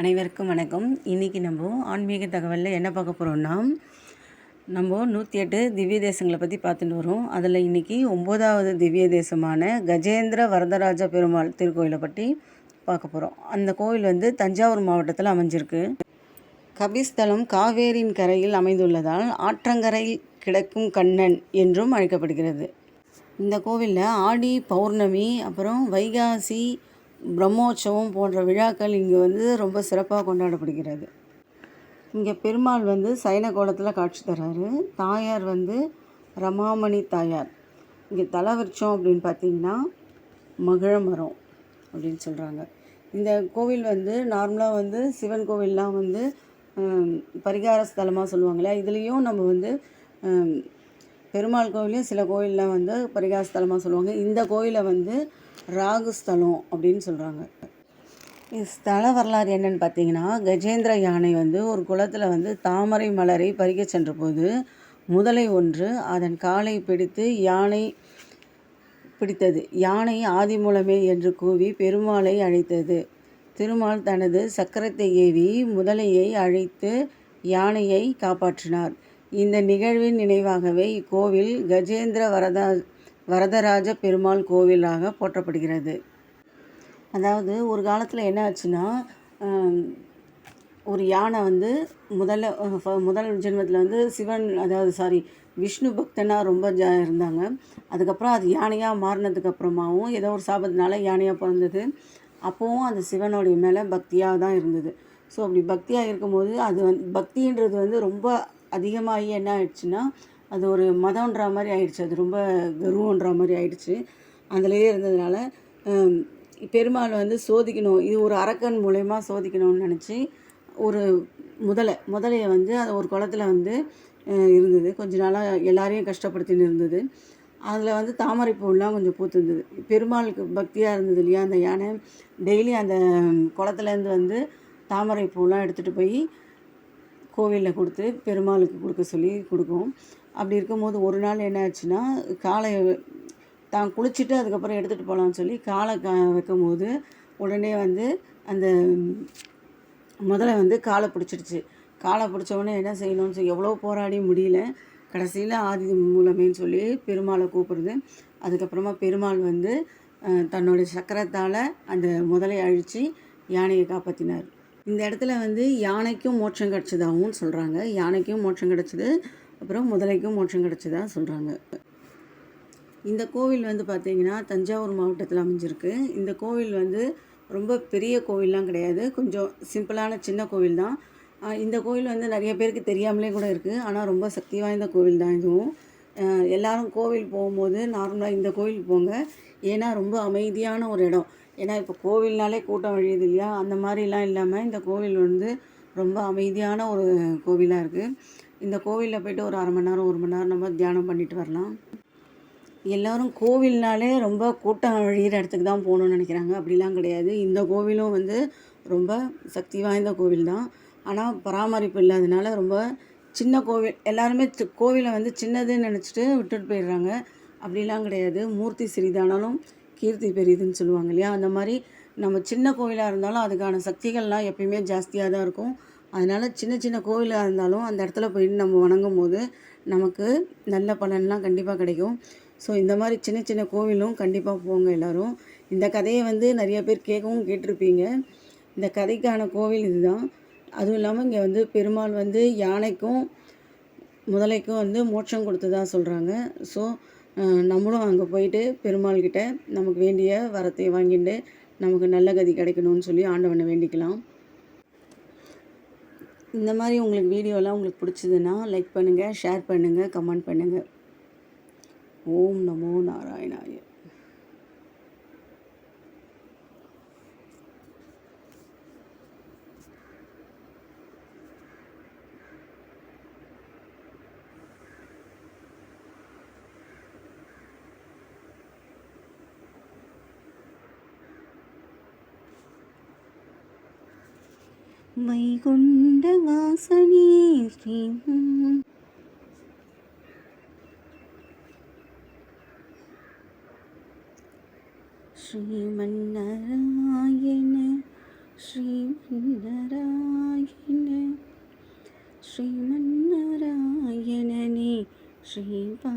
அனைவருக்கும் வணக்கம். இன்றைக்கி நம்ம ஆன்மீக தகவலில் என்ன பார்க்க போகிறோம்னா நம்ம நூற்றி எட்டு திவ்ய தேசங்களை பற்றி பார்த்துட்டு வரோம். அதில் இன்றைக்கி ஒம்போதாவது திவ்ய தேசமான கஜேந்திர வரதராஜ பெருமாள் திருக்கோயிலை பற்றி பார்க்க போகிறோம் அந்த கோவில் வந்து தஞ்சாவூர் மாவட்டத்தில் அமைஞ்சிருக்கு. கபிஸ்தலம் காவேரியின் கரையில் அமைந்துள்ளதால் ஆற்றங்கரையில் கிடக்கும் கண்ணன் என்றும் அழைக்கப்படுகிறது. இந்த கோவிலில் ஆடி பௌர்ணமி அப்புறம் வைகாசி பிரம்மோற்சவம் போன்ற விழாக்கள் இங்கே வந்து ரொம்ப சிறப்பாக கொண்டாடப்படுகிறது. இங்கே பெருமாள் வந்து சைன கோலத்தில் காட்சி தர்றாரு தாயார் வந்து ரமாமணி தாயார். இங்கே தலவிருட்சம் அப்படின்னு பார்த்தீங்கன்னா மகிழமரம் அப்படின்னு சொல்கிறாங்க இந்த கோவில் வந்து நார்மலாக வந்து சிவன் கோவில்லாம் வந்து பரிகார ஸ்தலமாக சொல்லுவாங்களே இதுலேயும் நம்ம வந்து பெருமாள் கோவிலையும் சில கோயிலில் வந்து பரிகார ஸ்தலமாக சொல்லுவாங்க. இந்த கோயிலை வந்து ராகு ஸ்தலம் அப்படின்னு சொல்கிறாங்க ஸ்தல வரலாறு என்னன்னு பார்த்தீங்கன்னா கஜேந்திர யானை வந்து ஒரு குளத்தில் வந்து தாமரை மலரை பறிக்க சென்றபோது முதலை ஒன்று அதன் காலை பிடித்து யானை பிடித்தது. யானை ஆதிமூலமே என்று கூவி பெருமாளை அழைத்தது. திருமால் தனது சக்கரத்தை ஏவி முதலையை அழைத்து யானையை காப்பாற்றினார். இந்த நிகழ்வின் நினைவாகவே இக்கோவில் கஜேந்திர வரதா வரதராஜ பெருமாள் கோவிலாக போற்றப்படுகிறது. அதாவது ஒரு காலத்தில் என்ன ஆச்சுன்னா ஒரு யானை வந்து முதல்ல முதல் ஜென்மத்தில் வந்து சிவன் அதாவது சாரி விஷ்ணு பக்தனாக ரொம்ப ஜா இருந்தாங்க. அதுக்கப்புறம் அது யானையாக மாறினதுக்கப்புறமாவும் ஏதோ ஒரு சாபத்தினால யானையாக பிறந்தது. அப்போவும் அந்த சிவனுடைய மேலே பக்தியாக தான் இருந்தது. ஸோ அப்படி பக்தியாக இருக்கும்போது அது வந்து பக்தின்றது வந்து ரொம்ப அதிகமாகி என்ன ஆயிடுச்சுன்னா அது ஒரு மதம்ன்ற மாதிரி ஆயிடுச்சு. அது ரொம்ப கர்வன்ற மாதிரி ஆயிடுச்சு. அதுலேயே இருந்ததுனால பெருமாள் வந்து சோதிக்கணும். இது ஒரு அரக்கன் மூலயமா சோதிக்கணும்னு நினச்சி ஒரு முதலை முதலையை வந்து அது ஒரு குளத்துல வந்து இருந்தது. கொஞ்ச நாளாக எல்லாரையும் கஷ்டப்படுத்தின்னு இருந்தது. அதில் வந்து தாமரை பூவெலாம் கொஞ்சம் பூத்துருந்தது பெருமாளுக்கு பக்தியாக இருந்தது இல்லையா அந்த யானை? டெய்லி அந்த குளத்துலேருந்து வந்து தாமரை பூலாம் எடுத்துகிட்டு போய் கோவிலில் கொடுத்து பெருமாளுக்கு கொடுக்க சொல்லி கொடுக்கும். அப்படி இருக்கும்போது ஒரு நாள் என்ன ஆச்சுன்னா காலை தான் குளிச்சுட்டு அதுக்கப்புறம் எடுத்துகிட்டு போகலான்னு சொல்லி காலை கா வைக்கும்போது உடனே வந்து அந்த முதல்ல வந்து காலை பிடிச்சிடுச்சு. காலை பிடிச்சவொடனே என்ன செய்யணும்னு சொல்லி எவ்வளோ போராடி முடியல. கடைசியில் ஆதி மூலமேன்னு சொல்லி பெருமாளை கூப்பிடுது. அதுக்கப்புறமா பெருமாள் வந்து அஹ், தன்னோட சக்கரத்தால் அந்த முதலை அழித்து யானையை காப்பாற்றினார் இந்த இடத்துல வந்து யானைக்கும் மோட்சம் கிடச்சதாகவும் சொல்கிறாங்க யானைக்கும் மோட்சம் கிடச்சிது அப்புறம் முதலைக்கும் மோட்சம் கிடச்சதாக சொல்கிறாங்க இந்த கோவில் வந்து பார்த்திங்கன்னா தஞ்சாவூர் மாவட்டத்தில் அமைஞ்சிருக்கு. இந்த கோவில் வந்து ரொம்ப பெரிய கோவில்லாம் கிடையாது. கொஞ்சம் சிம்பிளான சின்ன கோவில் தான். இந்த கோவில் வந்து நிறைய பேருக்கு தெரியாமலே கூட இருக்குது ஆனால் ரொம்ப சக்தி வாய்ந்த கோவில் தான் இதுவும். எல்லோரும் எல்லாரும் கோவில் போகும்போது நார்மலாக இந்த கோவில் போங்க. ஏன்னா ரொம்ப அமைதியான ஒரு இடம். ஏன்னா இப்போ கோவில்னாலே கூட்டம் வழியுது இல்லையா? அந்த மாதிரிலாம் இல்லாமல் இந்த கோவில் வந்து ரொம்ப அமைதியான ஒரு கோவிலாக இருக்குது இந்த கோவிலில் போயிட்டு ஒரு அரை மணி நேரம் ஒரு மணி நேரம் நம்ம தியானம் பண்ணிட்டு வரலாம். எல்லோரும் கோவில்னாலே ரொம்ப கூட்டம் வழிகிற இடத்துக்கு தான் போகணுன்னு நினைக்கிறாங்க. அப்படிலாம் கிடையாது. இந்த கோவிலும் வந்து ரொம்ப சக்தி வாய்ந்த கோவில் தான். ஆனால் பராமரிப்பு இல்லாதனால ரொம்ப சின்ன கோவில் எல்லாருமே சி- கோவிலை வந்து சின்னதுன்னு நினச்சிட்டு விட்டுட்டு போயிடுறாங்க. அப்படிலாம் கிடையாது. மூர்த்தி சிறிதானாலும் கீர்த்தி பெரியதுன்னு சொல்லுவாங்க இல்லையா? அந்த மாதிரி நம்ம சின்ன கோவிலாக இருந்தாலும் அதுக்கான சக்திகள்லாம் எப்பயுமே ஜாஸ்தியாக தான் இருக்கும். அதனால் சின்ன சின்ன கோவிலாக இருந்தாலும் அந்த இடத்துல போயிட்டு நம்ம வணங்கும் போது நமக்கு நல்ல பலன்லாம் கண்டிப்பாக கிடைக்கும். ஸோ இந்த மாதிரி சின்ன சின்ன கோவிலும் கண்டிப்பாக போங்க எல்லாரும். இந்த கதையை வந்து நிறைய பேர் கேட்கவும் கேட்டிருப்பீங்க. இந்த கதைக்கான கோவில் இதுதான். அதுவும் இல்லாமல் இங்கே வந்து பெருமாள் வந்து யானைக்கும் முதலைக்கும் வந்து மோட்சம் கொடுத்ததா சொல்கிறாங்க ஸோ நம்மளும் அங்கே போயிட்டு பெருமாள்கிட்ட நமக்கு வேண்டிய வரத்தை வாங்கிட்டு நமக்கு நல்ல கதி கிடைக்கணும்னு சொல்லி ஆண்டவனை வேண்டிக்கலாம். இந்த மாதிரி உங்களுக்கு வீடியோலாம் உங்களுக்கு பிடிச்சதுன்னா லைக் பண்ணுங்கள் ஷேர் பண்ணுங்கள் கமெண்ட் பண்ணுங்கள் ஓம் நமோ நாராயணாய. வைகுண்ட வாசனே ஸ்ரீ ஸ்ரீமன்னாராயண ஸ்ரீமன்னராயண ஸ்ரீமன்னராயணனே ஸ்ரீபா